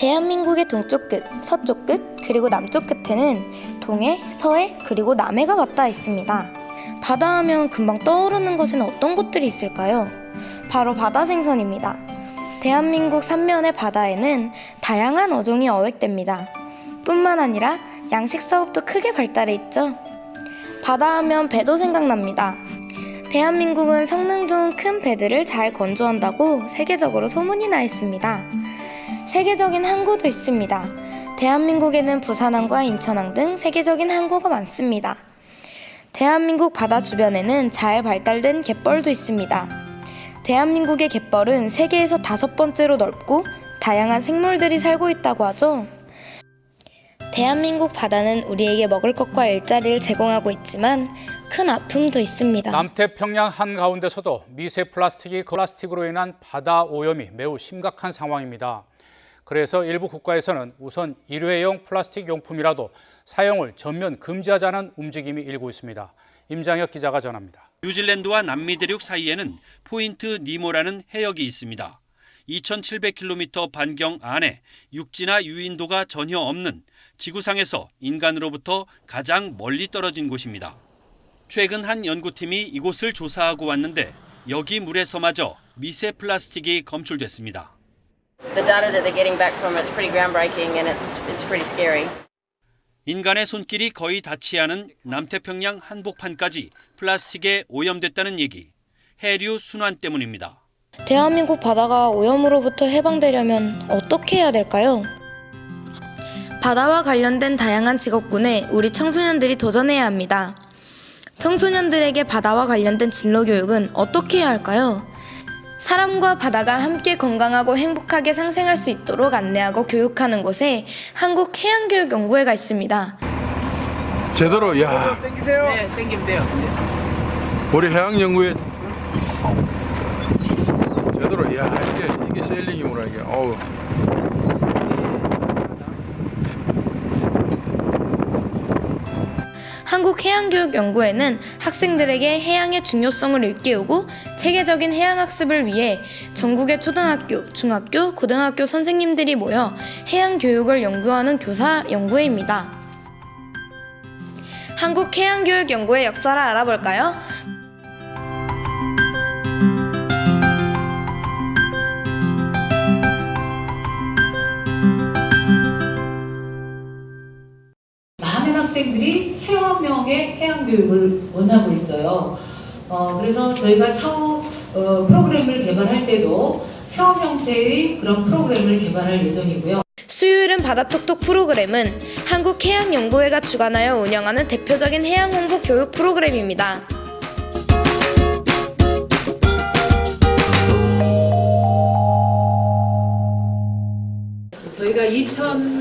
대한민국의 동쪽 끝, 서쪽 끝, 그리고 남쪽 끝에는 동해, 서해, 그리고 남해가 맞닿아 있습니다. 바다 하면 금방 떠오르는 것에는 어떤 것들이 있을까요? 바로 바다 생선입니다. 대한민국 삼면의 바다에는 다양한 어종이 어획됩니다. 뿐만 아니라 양식 사업도 크게 발달해 있죠. 바다 하면 배도 생각납니다. 대한민국은 성능 좋은 큰 배들을 잘 건조한다고 세계적으로 소문이 나 있습니다. 세계적인 항구도 있습니다. 대한민국에는 부산항과 인천항 등 세계적인 항구가 많습니다. 대한민국 바다 주변에는 잘 발달된 갯벌도 있습니다. 대한민국의 갯벌은 세계에서 다섯 번째로 넓고 다양한 생물들이 살고 있다고 하죠. 대한민국 바다는 우리에게 먹을 것과 일자리를 제공하고 있지만 큰 아픔도 있습니다. 남태평양 한가운데서도 미세 플라스틱이 플라스틱으로 인한 바다 오염이 매우 심각한 상황입니다. 그래서 일부 국가에서는 우선 일회용 플라스틱 용품이라도 사용을 전면 금지하자는 움직임이 일고 있습니다. 임장혁 기자가 전합니다. 뉴질랜드와 남미 대륙 사이에는 포인트 니모라는 해역이 있습니다. 2,700km 반경 안에 육지나 유인도가 전혀 없는 지구상에서 인간으로부터 가장 멀리 떨어진 곳입니다. 최근 한 연구팀이 이곳을 조사하고 왔는데 여기 물에서마저 미세 플라스틱이 검출됐습니다. The data that they're getting back from it's pretty groundbreaking and it's it's pretty scary. 인간의 손길이 거의 닿지 않은 남태평양 한복판까지 플라스틱에 오염됐다는 얘기. 해류 순환 때문입니다. 대한민국 바다가 오염으로부터 해방되려면 어떻게 해야 될까요? 바다와 관련된 다양한 직업군에 우리 청소년들이 도전해야 합니다. 청소년들에게 바다와 관련된 진로 교육은 어떻게 해야 할까요? 사람과 바다가 함께 건강하고 행복하게 상생할 수 있도록 안내하고 교육하는 곳에 한국해양교육연구회가 있습니다. 제대로 야 땡기세요. 네, 땡기면 돼요. 우리 해양연구에 제대로 야 이게 이게 세일링이구나 이게 어우 한국해양교육연구회는 학생들에게 해양의 중요성을 일깨우고 체계적인 해양학습을 위해 전국의 초등학교, 중학교, 고등학교 선생님들이 모여 해양교육을 연구하는 교사 연구회입니다. 한국해양교육연구회 역사를 알아볼까요? 많 은 학생들이 체험형의 해양 교육을 원하고 있어요. 어, 그래서 저희가 처음 어, 프로그램을 개발할 때도 체험 형태의 그런 프로그램을 개발할 예정이고요. 수요일은 바다톡톡 프로그램은 한국해양연구회가 주관하여 운영하는 대표적인 해양 홍보 교육 프로그램입니다. 저희가 2013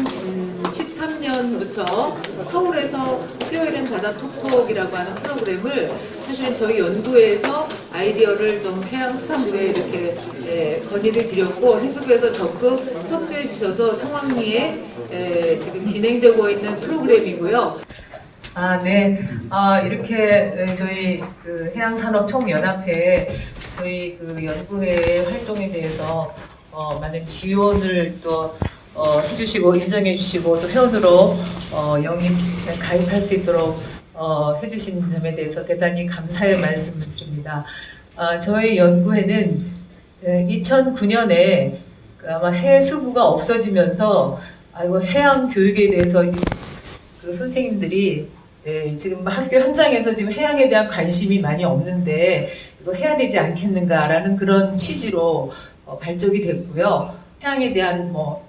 서울에서 수요일은 바다 톡톡이라고 하는 프로그램을 사실은 저희 연구회에서 아이디어를 좀 해양 수산부에 이렇게 예, 건의를 드렸고 해수부에서 적극 협조해 주셔서 성황리에 예, 지금 진행되고 있는 프로그램이고요. 아, 네. 아, 이렇게 저희 그 해양산업총연합회 저희 그 연구회 활동에 대해서 어, 많은 지원을 또 어, 해주시고 인정해 주시고 또 회원으로 어, 영입 가입할 수 있도록 어, 해주신 점에 대해서 대단히 감사의 말씀을 드립니다. 아, 저희 연구회는 2009년에 아마 해수부가 없어지면서 아이고 해양 교육에 대해서 이- 그 선생님들이 예, 지금 학교 현장에서 지금 해양에 대한 관심이 많이 없는데 이거 해야 되지 않겠는가라는 그런 취지로 어, 발족이 됐고요. 해양에 대한 뭐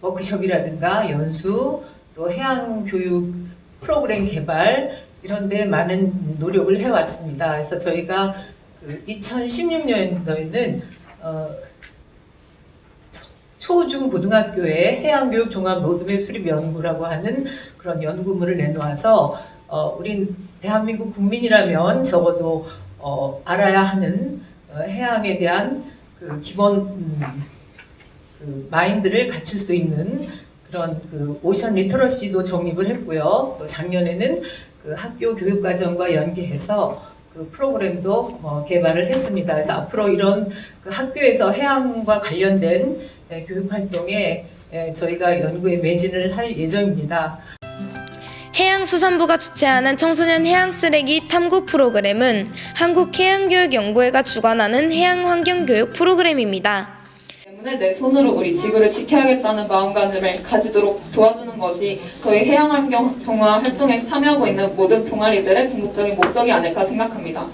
워크숍이라든가 연수 또 해양 교육 프로그램 개발 이런 데 많은 노력을 해왔습니다. 그래서 저희가 그 2016년도에는 어, 초중 고등학교에 해양교육 종합 로드맵 수립 연구라고 하는 그런 연구물을 내놓아서 어, 우린 대한민국 국민이라면 적어도 어, 알아야 하는 어, 해양에 대한 그 기본 음, 그 마인드를 갖출 수 있는 그런 그 오션 리터러시도 정립을 했고요. 또 작년에는 그 학교 교육 과정과 연계해서 그 프로그램도 어, 개발을 했습니다. 그래서 앞으로 이런 그 학교에서 해양과 관련된 예, 교육 활동에 예, 저희가 연구에 매진을 할 예정입니다. 해양수산부가 주최하는 청소년 해양 쓰레기 탐구 프로그램은 한국해양교육연구회가 주관하는 해양환경교육 프로그램입니다. 때문에 내 손으로 우리 지구를 지켜야겠다는 마음가짐을 가지도록 도와주는 것이 저희 해양환경 정화 활동에 참여하고 있는 모든 동아리들의 궁극적인 목적이 아닐까 생각합니다.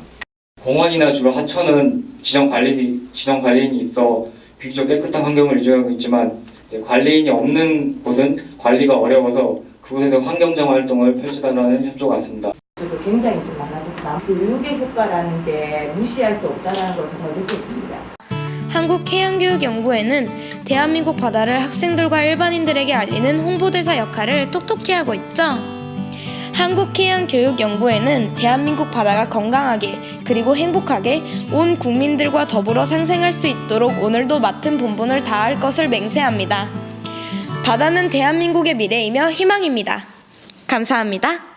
공원이나 주로 하천은 지정 관리 지정 관리인이 있어 비교적 깨끗한 환경을 유지하고 있지만 이제 관리인이 없는 곳은 관리가 어려워서 그곳에서 환경정화 활동을 펼쳐달라는 협조 같습니다. 그래도 굉장히 좀 많아졌다. 교육의 효과라는 게 무시할 수 없다는 것을 더 느꼈습니다. 한국해양교육연구회는 대한민국 바다를 학생들과 일반인들에게 알리는 홍보대사 역할을 톡톡히 하고 있죠. 한국해양교육연구회는 대한민국 바다가 건강하게 그리고 행복하게 온 국민들과 더불어 상생할 수 있도록 오늘도 맡은 본분을 다할 것을 맹세합니다. 바다는 대한민국의 미래이며 희망입니다. 감사합니다.